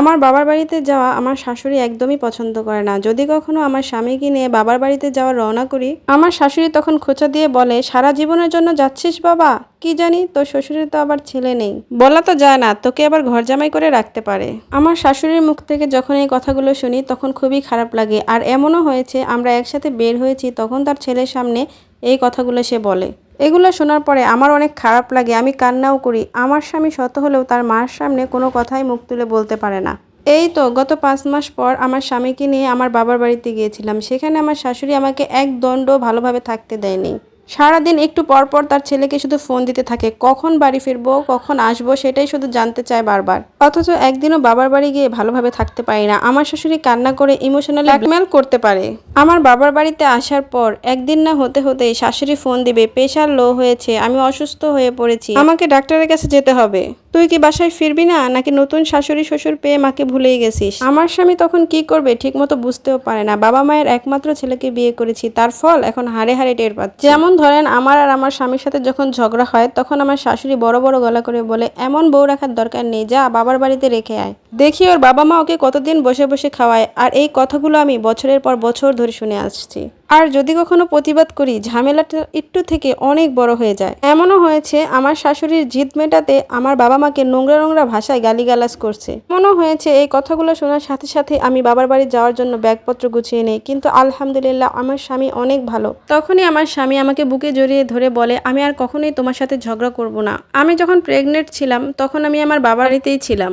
আমার বাবার বাড়িতে যাওয়া আমার শাশুড়ি একদমই পছন্দ করে না। যদি কখনো আমার স্বামীকে নিয়ে বাবার বাড়িতে যাওয়া রওনা করি, আমার শাশুড়ি তখন খোঁচা দিয়ে বলে, সারা জীবনের জন্য যাচ্ছিস বাবা? কি জানি, তোর শ্বশুরের তো আবার ছেলে নেই। বলা তো যায় না, তোকে আবার ঘর জামাই করে রাখতে পারে। আমার শাশুড়ির মুখ থেকে যখন এই কথাগুলো শুনি, তখন খুবই খারাপ লাগে। আর এমনও হয়েছে, আমরা একসাথে বের হয়েছি, তখন তার ছেলের সামনে এই কথাগুলো সে বলে। এগুলো শোনার পরে আমার অনেক খারাপ লাগে, আমি কান্নাও করি। আমার স্বামী শত হলেও তার মার সামনে কোনো কথাই মুখ তুলে বলতে পারে না। এই তো গত পাঁচ মাস পর আমার স্বামীকে নিয়ে আমার বাবার বাড়িতে গিয়েছিলাম। সেখানে আমার শাশুড়ি আমাকে এক দণ্ড ভালোভাবে থাকতে দেয়নি। সারাদিন একটু পর পর তার ছেলেকে শুধু ফোন দিতে থাকে। কখন বাড়ি ফিরবো, কখন আসব সেটাই শুধু জানতে চায় বারবার। অথচ একদিনও বাবার বাড়ি গিয়ে ভালোভাবে থাকতে পারি না। আমার শাশুড়ি কান্না করে ইমোশনাল ব্ল্যাকমেল করতে পারে। আমার বাবার বাড়িতে আসার পর একদিন না হতে হতে শাশুড়ি ফোন দিবে প্রেশার লো হয়েছে, আমি অসুস্থ হয়ে পড়েছি, আমাকে ডাক্তারের কাছে যেতে হবে। তুই কি বাসায় ফিরবি না? নাকি নতুন শাশুড়ি, শ্বশুর পেয়ে মাকে ভুলেই গেছিস? আমার স্বামী তখন কি করবে ঠিকমতো বুঝতেও পারে না। বাবা মায়ের একমাত্র ছেলেকে বিয়ে করেছি, তার ফল এখন হাড়ে হাড়ে টের পাচ্ছে। যেমন ধরেন, আমার আর আমার স্বামীর সাথে যখন ঝগড়া হয়, তখন আমার শাশুড়ি বড় বড় গলা করে বলে, এমন বউ রাখার দরকার নেই, যা বাবার বাড়িতে রেখে আয়। দেখি ওর বাবা মা ওকে কতদিন বসে বসে খাওয়ায়, আর এই কথাগুলো আমি বছরের পর বছর ধরে শুনে আসছি। আর যদি কখনো প্রতিবাদ করি, ঝামেলাটা একটু থেকে অনেক বড় হয়ে যায়। এমনও হয়েছে, আমার শাশুড়ির জিদ মেটাতে আমার বাবা মাকে নোংরা নোংরা ভাষায় গালিগালাজ করছে। এমনও হয়েছে, এই কথাগুলো শোনার সাথে সাথে আমি বাবার বাড়ি যাওয়ার জন্য ব্যাগপত্র গুছিয়ে নেই, কিন্তু আলহামদুলিল্লাহ আমার স্বামী অনেক ভালো। তখনই আমার স্বামী আমাকে বুকে জড়িয়ে ধরে বলে, আমি আর কখনোই তোমার সাথে ঝগড়া করব না। আমি যখন প্রেগনেন্ট ছিলাম, তখন আমি আমার বাবার বাড়িতেই ছিলাম।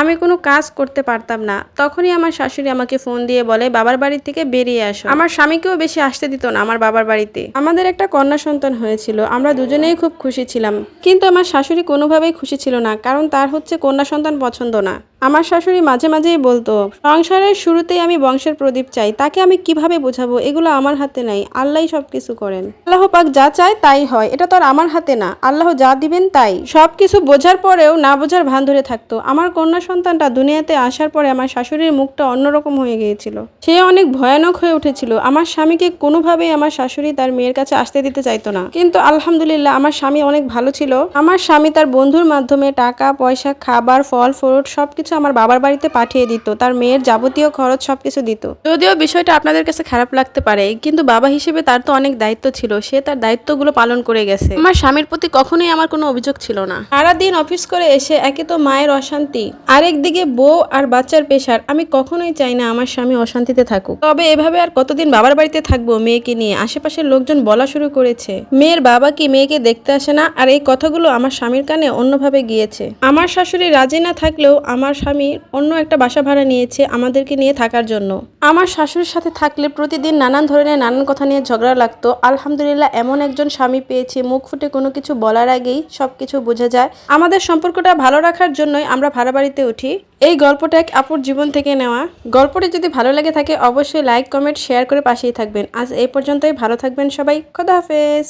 আমি কোনো কাজ করতে পারতাম না। তখনই আমার শাশুড়ি আমাকে ফোন দিয়ে বলে, বাবার বাড়ি থেকে বেরিয়ে আসো। আমার স্বামীকেও বেশি আসতে দিত না আমার বাবার বাড়িতে। আমাদের একটা কন্যা সন্তান হয়েছিল, আমরা দুজনেই খুব খুশি ছিলাম। কিন্তু আমার শাশুড়ি কোনোভাবেই খুশি ছিল না, কারণ তার হচ্ছে কন্যা সন্তান পছন্দ না। আমার শাশুড়ি মাঝে মাঝেই বলতো, সংসারের শুরুতেই আমি বংশের প্রদীপ চাই, তাকে আমি কীভাবে বোঝাবো? এগুলো আমার হাতে নাই, আল্লাহই সব কিছু করেন। আল্লাহ পাক যা চায় তাই হয়, এটা তো আর আমার হাতে না, আল্লাহ যা দিবেন তাই। সব কিছু বোঝার পরেও না বোঝার ভান ধরে থাকতো। আমার কন্যা সন্তানটা দুনিয়াতে আসার পরে আমার শাশুড়ির মুখটা অন্যরকম হয়ে গিয়েছিল। সে অনেক ভয়ানক হয়ে উঠেছিল। আমার স্বামীকে কোনোভাবেই আমার শাশুড়ি তার মেয়ের কাছে আসতে দিতে চাইতো না। কিন্তু আলহামদুলিল্লাহ আমার স্বামী অনেক ভালো ছিল। আমার স্বামী তার বন্ধুর মাধ্যমে টাকা, পয়সা, খাবার, ফল, ফ্রুট সবকিছু আমার বাবার বাড়িতে পাঠিয়ে দিত, তার মেয়ের যাবতীয় খরচ সবকিছু দিত। যদিও বিষয়টা আপনাদের কাছে খারাপ লাগতে পারে, কিন্তু বাবা হিসেবে তার তো অনেক দায়িত্ব ছিল, সে তার দায়িত্বগুলো পালন করে গেছে। আমার স্বামীর প্রতি কখনোই আমার কোনো অভিযোগ ছিল না। সারাদিন অফিস করে এসে একে তো মায়ের অশান্তি আরেকদিকে বউ আর বাচ্চার পেশার, আমি কখনোই চাই না আমার স্বামী অশান্তিতে থাকুক। তবে এভাবে আর কতদিন বাবার বাড়িতে থাকব মেয়েকে নিয়ে, আশেপাশের লোকজন বলা শুরু করেছে। মেয়ের বাবা কি মেয়েকে দেখতে আসে না? আর এই কথাগুলো আমার স্বামীর কানে অন্যভাবে গিয়েছে। আমার শাশুড়ি রাজি না থাকলেও আমার স্বামী অন্য একটা বাসা ভাড়া নিয়েছে আমাদেরকে নিয়ে থাকার জন্য। আমার শাশুড়ির সাথে থাকলে প্রতিদিন নানান ধরনের নানান কথা নিয়ে ঝগড়া লাগতো। আলহামদুলিল্লাহ এমন একজন স্বামী পেয়েছি। মুখ ফুটে কোনো কিছু বলার আগেই সব কিছু বোঝা যায়। আমাদের সম্পর্কটা ভালো রাখার জন্যই আমরা ভাড়া বাড়িতে উঠি। এই গল্পটা এক আপুর জীবন থেকে নেওয়া। গল্পটি যদি ভালো লেগে থাকে, অবশ্যই লাইক, কমেন্ট, শেয়ার করে পাশেই থাকবেন। আজ এই পর্যন্তই। ভালো থাকবেন সবাই। খোদা হাফেজ।